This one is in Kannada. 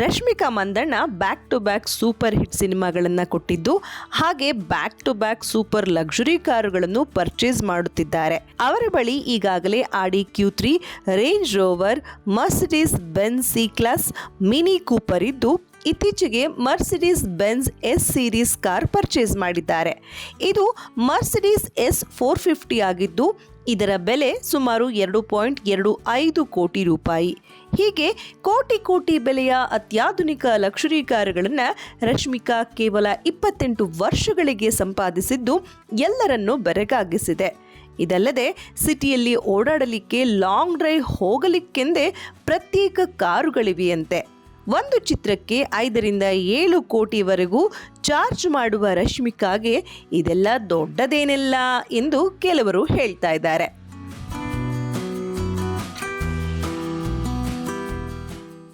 Rashmika Mandanna back to back super hit ಸಿನಿಮಾಗಳನ್ನು ಕೊಟ್ಟಿದ್ದು, ಹಾಗೆ back to back super luxury ಕಾರುಗಳನ್ನು ಪರ್ಚೇಸ್ ಮಾಡುತ್ತಿದ್ದಾರೆ. ಅವರ ಬಳಿ ಈಗಾಗಲೇ Audi Q three Range Rover Mercedes Benz C class Mini Cooper ಇದ್ದು ಇತ್ತೀಚೆಗೆ Mercedes Benz S series car purchase ಮಾಡಿದ್ದಾರೆ. ಇದು ಮರ್ಸಿಡೀಸ್ ಎಸ್ ಫೋರ್ ಫಿಫ್ಟಿ ಆಗಿದ್ದು, ಇದರ ಬೆಲೆ ಸುಮಾರು ಎರಡು ಪಾಯಿಂಟ್ ಎರಡು ಐದು ಕೋಟಿ ರೂಪಾಯಿ. ಹೀಗೆ ಕೋಟಿ ಕೋಟಿ ಬೆಲೆಯ ಅತ್ಯಾಧುನಿಕ ಲಕ್ಷುರಿ ಕಾರುಗಳನ್ನು ರಶ್ಮಿಕಾ ಕೇವಲ ಇಪ್ಪತ್ತೆಂಟು ವರ್ಷಗಳಿಗೆ ಸಂಪಾದಿಸಿದ್ದು, ಎಲ್ಲರನ್ನೂ ಬೆರಗಾಗಿಸಿದೆ. ಇದಲ್ಲದೆ, ಸಿಟಿಯಲ್ಲಿ ಓಡಾಡಲಿಕ್ಕೆ ಲಾಂಗ್ ಡ್ರೈವ್ ಹೋಗಲಿಕ್ಕೆಂದೇ ಪ್ರತ್ಯೇಕ ಕಾರುಗಳಿವೆಯಂತೆ. ಒಂದು ಚಿತ್ರಕ್ಕೆ ಐದರಿಂದ ಏಳು ಕೋಟಿವರೆಗೂ ಚಾರ್ಜ್ ಮಾಡುವ ರಶ್ಮಿಕಾಗೆ ಇದೆಲ್ಲ ದೊಡ್ಡದೇನಿಲ್ಲ ಎಂದು ಕೆಲವರು ಹೇಳ್ತಾ ಇದ್ದಾರೆ.